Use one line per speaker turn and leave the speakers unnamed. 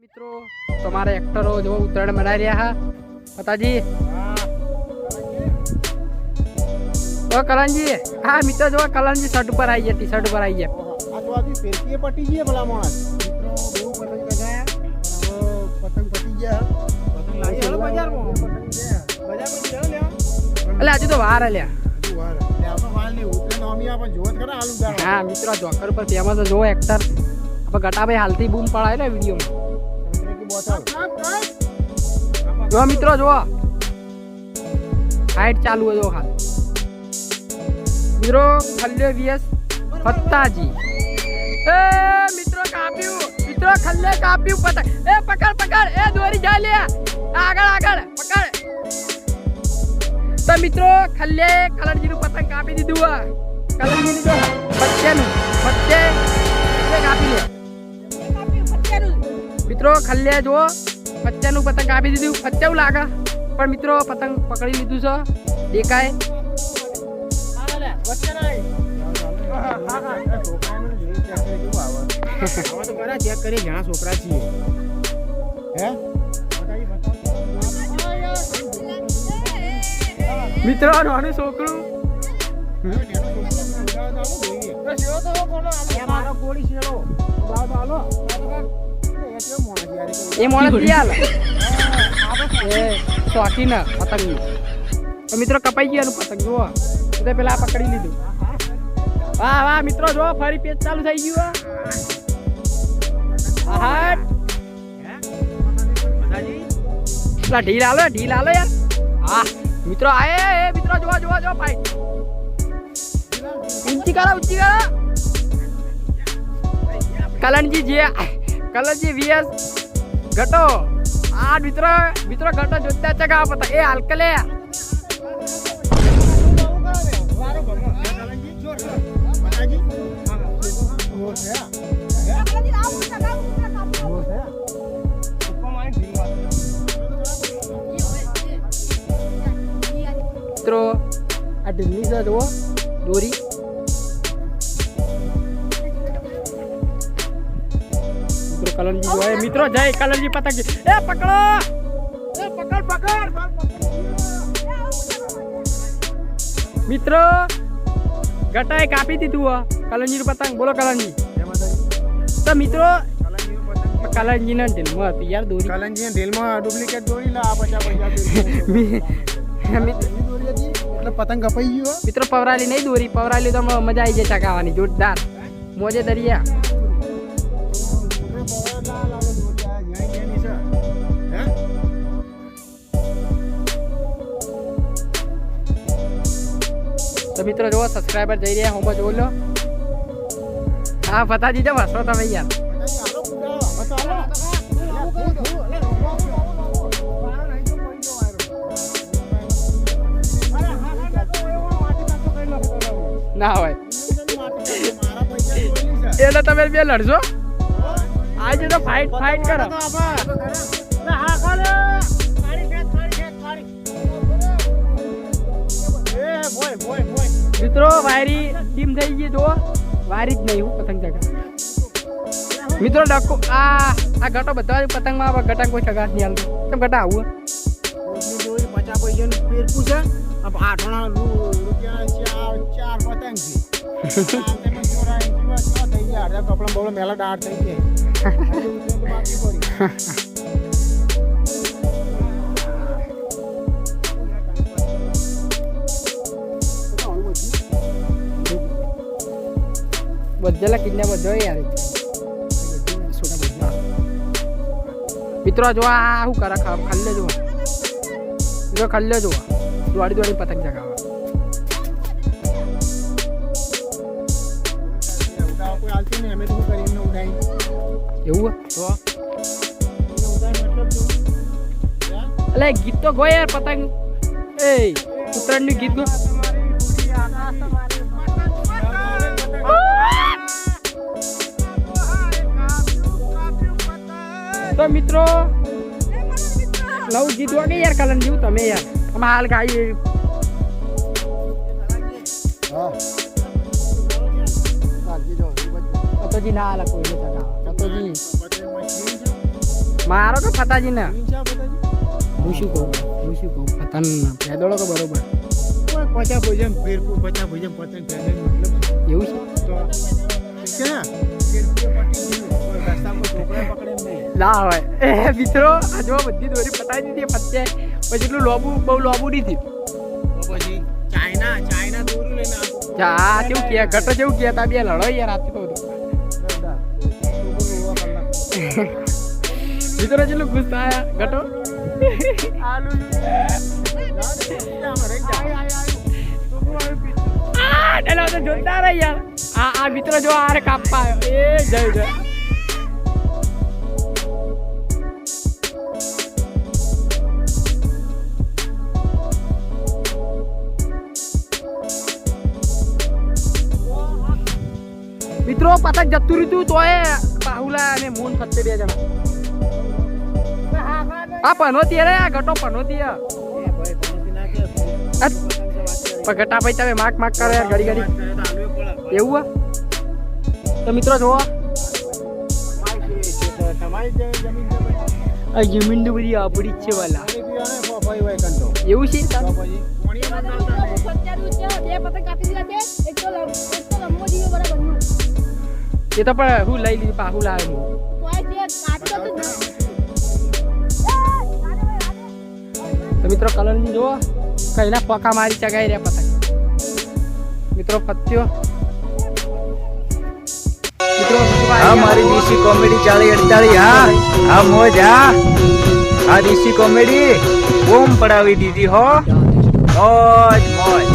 મિત્રો તમારા એક્ટરો જો ઉત્તરાયણ મનાવી રહ્યા હા. પતાજી કલનજી હા મિત્રો જો કલનજી શર્ટ ઉપર આવી ગયા ટી શર્ટ ઉપર આવી ગયા.
પટી ગઈ ભલા માણસ મિત્રો બહુ પતંગ લગાયા પતંગ પટી ગયા. પતંગ લાવી હાલો બજારમાં. પતંગ ગયા બજારમાં લેવા
એટલે હજુ તો વાર
દાડો
હા. મિત્રો જોકર પર ફેમસ જો એક્ટર આપણે ગટાભાઈ હાલથી બૂમ પડાય ને વિડીયોમાં. જો મિત્રો જો હાઈટ ચાલુ જો હાલ મિત્રો, ખલ્લે વીએસ ફત્તાજી. એ, મિત્રો, કાપ્યું. મિત્રો, ખલ્લે કાપ્યું પતંગ. એ, પકડ પકડ. એ, દોરી જા લે. આગળ આગળ. પકડ. તો મિત્રો, ખલ્લે કલરજીનું પતંગ કાપી દીધું કલરજીનું જો પત્યાનું. પત્તે પત્તે કાપી લે. મિત્રો ખલ્લે જો પચ્ચાનું પતંગ આપી દીધું. પચ્ચાવું લાગે. પણ મિત્રો પતંગ પકડી લીધું છે. દેખાય.
છોકરા. છીએ હે
મિત્રો નાનું છોકરું એ મોણસ યાર એ શોખીન પતંગ. તો મિત્રો કપાઈ ગયાનું પતંગ જુઓ. એ પેલા આ પકડી લીધું. વાહ વાહ મિત્રો જો ફરી પેજ ચાલુ થઈ ગયું આ હાટ પેલા ઢીલ આલો ઢીલ આલો યાર. હા મિત્રો આયે એ મિત્રો જો જો જો ભાઈ. ઊંચી કરા ઊંચી કરા. કલણજી જે કલણજી વીએસ ઘટો. આ મિત્રો મિત્રો ઘટો જોતા ચગા પતા એ હાલકલે મિત્રો, આ ઢીલી છે દોરી. મિત્રો કલરજી જોયે મિત્રો જય કલરજી પતંગ એ પકડો એ પકડ પકડ મિત્રો ગટાએ કાપી દીધું આ કલરજી પતંગ બોલો કલરજી તો મિત્રો કલરજી ના ઢીલમાં હતી યાર દોરી
કલંજી ઢીલમાં ડુપ્લિકેટ દોરી લા પચાસ પૈસા
મી- મિત-
દોરી હતી એટલે પતંગ કપાઈ ગયો
મિત્રો પવરાલી નહીં દોરી પવરાલી તો મ- મજા આવી જાય ચગાવવાની જોરદાર મોજે દરિયા તો મિત્રો જુઓ સબસ્ક્રાઈબર જઈ રહ્યા, હું જોઈ લો હા પતાજી જો હસો તમે યાર ના હોય. એટલે તમે બે લડશો. આજે તો ફાઇટ ફાઇટ કરો. ટીમ થઈ ગઈ જો વારી જ નહીં હું પતંગ ચગા મિત્રો ડકો આ આ ઘટો બધા પતંગમાં આવે ઘટા કોઈ ચગાસ નહીં હાલતું. કેમ ઘટા આવું
પચાસ પૈસાનું પેરકું છે આઠણા રૂપિયા ચાર ચાર પતંગ છે કપડા બપડા મેલા દાટ થઈ જાય
બધેલા કિડનેપ બધો યાર. મિત્રો જો આ શું કરે? ખલ્લે જો જો ખલ્લે જો દોડી દોડી પતંગ
કરીએ
એવું
તો?
એટલે ગીત તો ગો યાર, પતંગ. એ, ઉત્તરાયણનું ગીત ગો. મિત્રો. લવ જીતવા વાગે યાર કલન જીવ તમે યાર. અમે હાલ ગાઈ
હા.
પતોજી ના હાલ કોઈ ચગાવે પતોજી મારો તો ફતાજી ને. હું શું કહું? હું શું કહું? ફતન પેદોળો તો બરોબર.
પચા ભોજન ફેરકું પચા ભોજન પતંગ
એવું છે?
તો ઠીક છે ને
હોય. એ મિત્રો આજમાં બધી દોરી પતાવી દીધી પત્તે પછી એટલું લોબુ બહુ લોબુ નહીં થયું.
પછી ચાઇના ચાઇના દોરું લઈને આવું.
કેવું કે ઘટો જેવું કે તા બે લડો યાર આથી કહું મિત્રો જેટલું ખુશ થયા ઘટો આલુ આ ડેલો તો જોરદાર યાર. આ આ મિત્રો જો આરે કાપવા આવ્યો. એ જય જય. મિત્રો પતંગ જતું રહ્યું તોય બાહુલા અને મોન ખતે બે જણા આ પનોતી રે આ ઘટો પનોતી આ ઘટા ભાઈ તમે માક માક કરો યાર ઘડી ઘડી એવું આ તો મિત્રો જોવો આ જમીન તો બધી જ છે વાલા એવું છે એ તો પણ હું લઈ લીધી પાહુ લાવે તો મિત્રો કલર જુઓ કઈના પકા મારી ચગાઈ રહ્યા પતંગ. મિત્રો પત્યો. મિત્રો
હા મારી ડીસી કોમેડી ચાલી અડતાળી હા હા મોજ હા. આ ડીસી કોમેડી. બોમ પડાવી દીધી હો. મોજ મોજ.